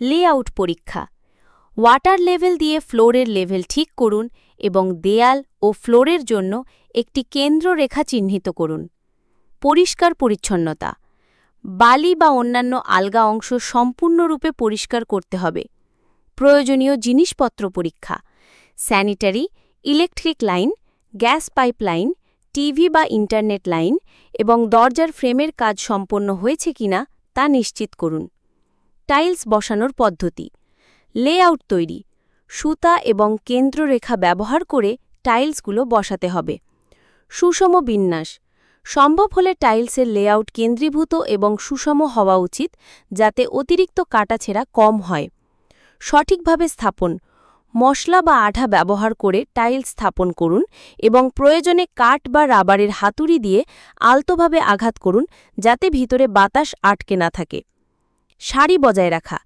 Layout পরীক্ষা। Water level দিয়ে ফ্লোরের লেভেল ঠিক করুন এবং দেয়াল ও ফ্লোরের জন্য একটি কেন্দ্র রেখা চিহ্নিত করুন। পরিষ্কার পরিচ্ছন্নতা। বালি বা অন্যান্য আলগা অংশ সম্পূর্ণরূপে পরিষ্কার করতে হবে। প্রয়োজনীয় জিনিসপত্র পরীক্ষা। Sanitary, electric line, gas pipeline TV বা ইন্টারনেট লাইন এবং দরজার ফ্রেমের কাজ সম্পন্ন হয়েছে কিনা তা নিশ্চিত করুন। টাইলস বসানোর পদ্ধতি। লেআউট তৈরি। সুতা এবং কেন্দ্ররেখা ব্যবহার করে টাইলসগুলো বসাতে হবে। সুষম বিন্যাস। সম্ভব হলে টাইলসের লেআউট কেন্দ্রীভূত এবং সুষম হওয়া উচিত, যাতে অতিরিক্ত কাটাছেঁড়া কম হয়। সঠিকভাবে স্থাপন। মশলা বা আঠা ব্যবহার করে টাইলস স্থাপন করুন এবং প্রয়োজনে কাঠ বা রাবারের হাতুড়ি দিয়ে আলতোভাবে আঘাত করুন, যাতে ভিতরে বাতাস আটকে না থাকে। সারি বজায় রাখা।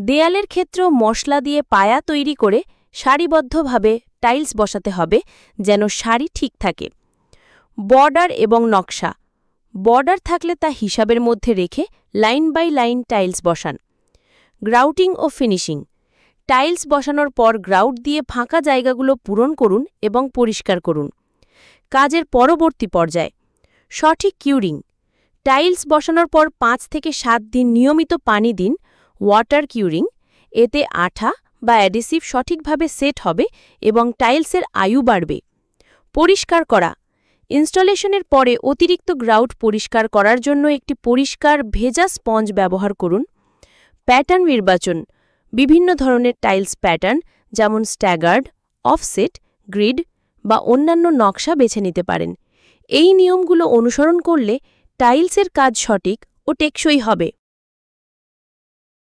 দেয়ালের ক্ষেত্রেও মশলা দিয়ে পায়া তৈরি করে সারিবদ্ধভাবে টাইলস বসাতে হবে যেন সারি ঠিক থাকে। বর্ডার এবং নকশা। বর্ডার থাকলে তা হিসাবের মধ্যে রেখে লাইন বাই লাইন টাইলস বসান। গ্রাউটিং ও ফিনিশিং। টাইলস বসানোর পর গ্রাউট দিয়ে ফাঁকা জায়গাগুলো পূরণ করুন এবং পরিষ্কার করুন। কাজের পরবর্তী পর্যায়। সঠিক কিউরিং। টাইলস বসানোর পর পাঁচ থেকে সাত দিন নিয়মিত পানি দিন, ওয়াটার কিউরিং, এতে আঠা বা অ্যাডিসিভ সঠিকভাবে সেট হবে এবং টাইলসের আয়ু বাড়বে। পরিষ্কার করা। ইনস্টলেশনের পরে অতিরিক্ত গ্রাউট পরিষ্কার করার জন্য একটি পরিষ্কার ভেজা স্পঞ্জ ব্যবহার করুন। প্যাটার্ন নির্বাচন। বিভিন্ন ধরনের টাইলস প্যাটার্ন যেমন স্ট্যাগার্ড, অফসেট, গ্রিড বা অন্যান্য নকশা বেছে নিতে পারেন। এই নিয়মগুলো অনুসরণ করলে টাইলসের কাজ সঠিক ও টেকসই হবে।